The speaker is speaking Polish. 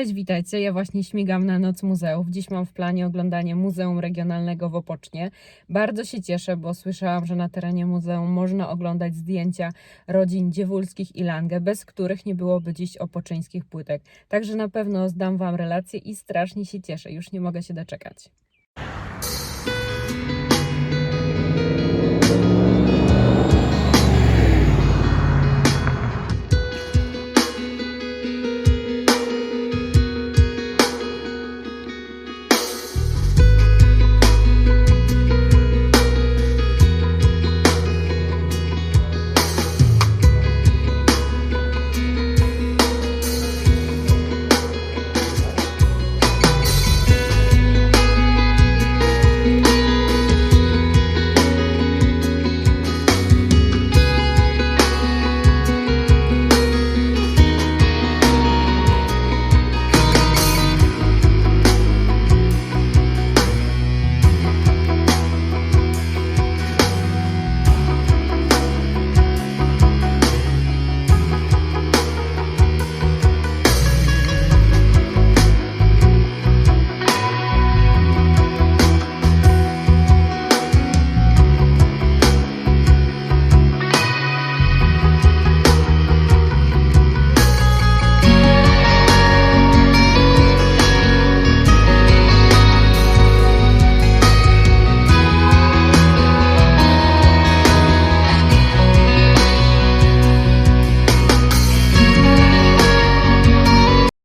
Cześć, witajcie. Ja właśnie śmigam na Noc Muzeów. Dziś mam w planie oglądanie Muzeum Regionalnego w Opocznie. Bardzo się cieszę, bo słyszałam, że na terenie muzeum można oglądać zdjęcia rodzin Dziewulskich i Lange, bez których nie byłoby dziś opoczyńskich płytek. Także na pewno zdam Wam relację i strasznie się cieszę. Już nie mogę się doczekać.